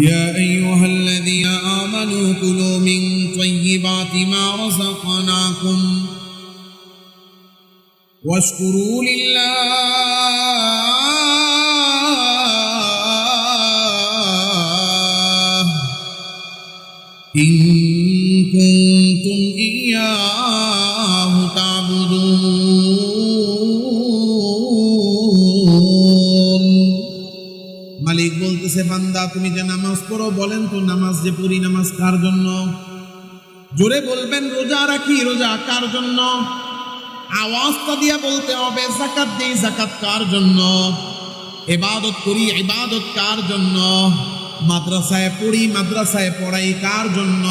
يا أيها الذين آمنوا كلوا من طيبات ما رزقناكم واشكروا لله إن كنتم إياه বান্দা, তুমি যে নামাজ পড়ো, বলেন তো নামাজ যে পড়ি নামাজ কার জন্য? জোরে বলবেন, রোজা রাখি, রোজা কার জন্য? আওয়াজটা দিয়া বলতে হবে জাকাত দেই জাকাত কার জন্য? ইবাদত করি, ইবাদত কার জন্য? মাদ্রাসায় পড়ি, মাদ্রাসায় পড়াই কার জন্য?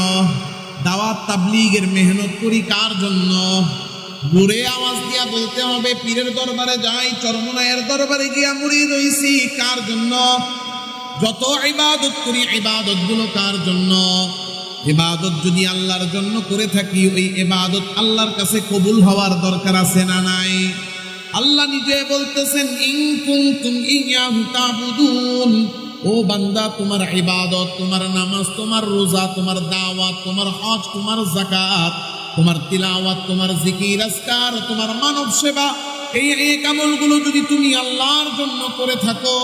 দাওয়াত তাবলিগের মেহনত করি কার জন্য? জোরে আওয়াজ দিয়া বলতে হবে, পীরের দরবারে যাই, চরমনায়ের দরবারে গিয়া মুড়ি রইছি, কার জন্য? যত ইবাদত করি ইবাদতগুলো কার জন্য? ইবাদত যদি আল্লাহর জন্য করে থাকি, ওই ইবাদত আল্লাহর কাছে কবুল হওয়ার দরকার আছে না নাই? আল্লাহ নিজে বলতেছেন, ইন কুনতুম ইয়াহু তাবুদুন। ও বান্দা, তোমার ইবাদত, তোমার নামাজ, তোমার রোজা, তোমার দাওয়াত, তোমার হজ, তোমার যাকাত, তোমার তিলাওয়াত, তোমার জিকির, আজকার, তোমার মানব সেবা এই এই আমলগুলো যদি তুমি আল্লাহর জন্য করে থাকো,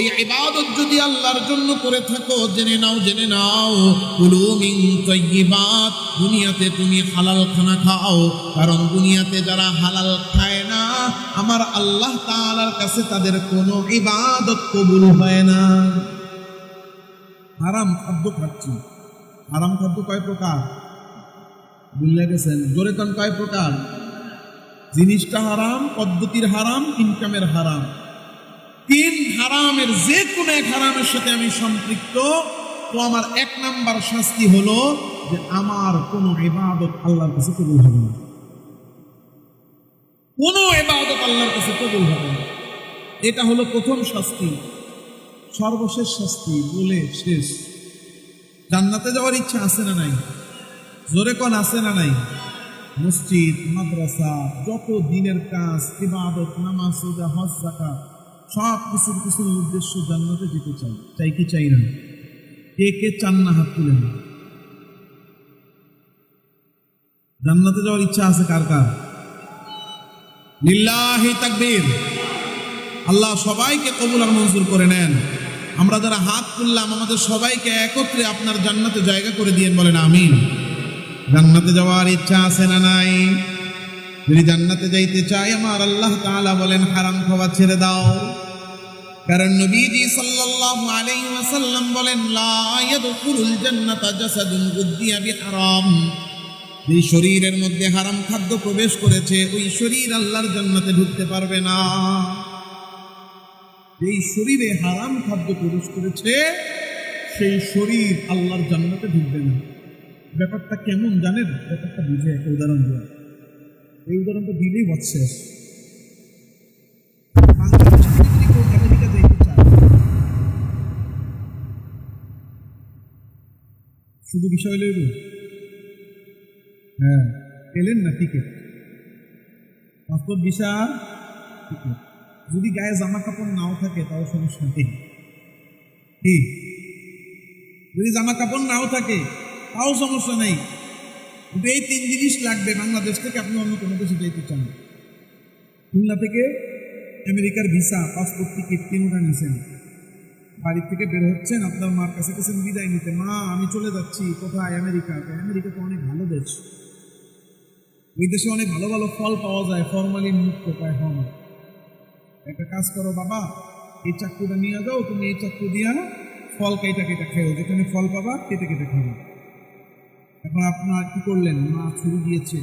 এই ইবাদত যদি আল্লাহর জন্য করে থাকো, জেনে নাও জেনে নাও, কুলু তাইয়্যিবাত, দুনিয়াতে তুমি হালাল খানা খাও, কারণ দুনিয়াতে যারা হালাল খায় না, আমার আল্লাহ তাআলার কাছে তাদের কোনো ইবাদত কবুল হয় না। হারাম খাদ্য খাচ্ছি। হারাম খাদ্য কয় প্রকার? বুঝলে গেছেন? জোরে কয় প্রকার? জিনিসটা হারাম, পদ্ধতির হারাম ইনকামের হারাম। তিন হারামের যে কোনো এক হারামের সাথে আমি সম্পৃক্ত। তো আমার এক নাম্বার শাস্তি হলো যে আমার কোনো ইবাদত আল্লাহর কাছে কবুল হবে না। কোনো ইবাদত আল্লাহর কাছে কবুল হবে না। এটা হলো প্রথম শাস্তি। সর্বশেষ শাস্তি বলে শেষ। জান্নাতে যাওয়ার ইচ্ছা আছে না নাই? জোরে কোন, আছে না নাই? মসজিদ, মাদ্রাসা, যত দিনের কাজ, ইবাদত, নামাজ, রোজা, হজ জাকাত সব কিছুর কিছুর উদ্দেশ্য জান্নাতে যেতে চাই। চাই কি চাই না? কে কে চান না হাত তুলেন? জান্নাতে যাওয়ার ইচ্ছা আছে কার কার? লিল্লাহি তাকবীর। আল্লাহ সবাইকে কবুল আর মঞ্জুর করে নেন। আমরা যারা হাত তুললাম, আমাদের সবাইকে একত্রে আপনার জান্নাতে জায়গা করে দিয়েন বলেন আমিন। জান্নাতে যাওয়ার ইচ্ছা আছে না নাই? যদি জান্নাতে যাইতে চাই আমার আল্লাহ তাআলা বলেন, হারাম খাওয়া ছেড়ে দাও। কারণ নবীজি সাল্লাল্লাহু আলাইহি ওয়াসাল্লাম বলেন, লা ইয়াদখুলুল জান্নাতা জাসাদুন গুদ্দিয়া বিহারাম। এই শরীরের মধ্যে হারাম খাদ্য প্রবেশ করেছে, ওই শরীর আল্লাহর জান্নাতে ঢুকতে পারবে না। এই শরীরে হারাম খাদ্য প্রবেশ করেছে, সেই শরীর আল্লাহর জান্নাতে ঢুকবে না। ব্যাপারটা কেমন জানেন? ব্যাপারটা বুঝে একটা উদাহরণ দেওয়া এই উদাহরণটা দিলেই আমেরিকা শুধু বিষয় লইব হ্যাঁ পেলেন না টিকিট পাসপোর্ট, ভিসা টিকিট যদি গায়ে জামা কাপড় নাও থাকে, তাও সমস্যা নেই। যদি জামা কাপড় নাও থাকে তাও সমস্যা নেই। কিন্তু এই তিন জিনিস লাগবে বাংলাদেশ থেকে, আপনি অন্য কোনো দেশে যেতে চান। খুলনা থেকে আমেরিকার ভিসা, পাসপোর্ট, টিকিট তিনটা নিছেন। বাড়ি থেকে বের হচ্ছেন, আপনার মার কাছে কাছে বিদায় নিতে। মা, আমি চলে যাচ্ছি, কোথায়? আমেরিকাতে আমেরিকা তো অনেক ভালো দেশ। ওই দেশে অনেক ভালো ভালো ফল পাওয়া যায়, ফরমালিন মুক্ত পায় হন একটা কাজ করো বাবা, এই চাকুটা নিয়ে যাও, তুমি এই চাকু দিয়া ফল কেটে কেটে খেও যেখানে ফল পাবা, কেটে কেটে খাবে এখন আপনার কি করলেন? মা ছুরি দিয়েছে।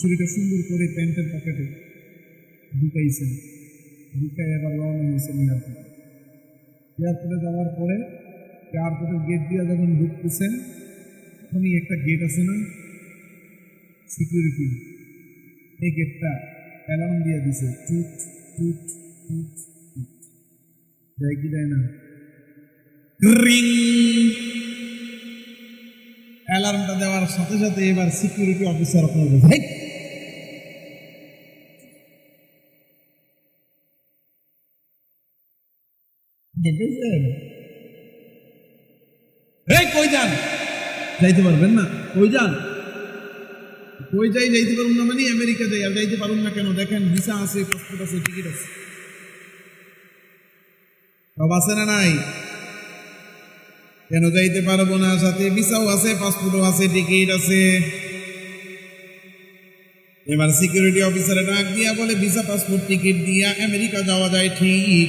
ছুরিটা সুন্দর করে প্যান্টের পকেটে ঢুকাইছেন। ঢুকাই আবার রওনা হয়েছেন এয়ারপোর্টে এয়ারপোর্টে যাওয়ার পরে এয়ারপোর্টের গেট দিয়ে যখন ঢুকতেছেন, তখনই একটা গেট আছে না? সিকিউরিটি এই গেটটা অ্যালার্ম দিয়ে দিছে। টুট টুট টুট দেয় কি দেয় না? রিং অ্যালার্মটা দেওয়ার সাথে সাথে এবার সিকিউরিটি অফিসার আপনার "হেই, দেখেছেন? যান? যাইতে পারবেন না। কই যান? কই যাই যাইতে পারুন না মানে আমেরিকা যাই আর যাইতে পারুন না কেন? দেখেন ভিসা আছে পাসপোর্ট আছে টিকিট আছে। সব আছে না নাই? কেন যাইতে পারব না? সাথে ভিসাও আছে পাসপোর্টও আছে টিকিট আছে। এবার সিকিউরিটি অফিসারে ডাক দিয়া বলে ভিসা পাসপোর্ট টিকিট দিয়া আমেরিকা যাওয়া যায় ঠিক।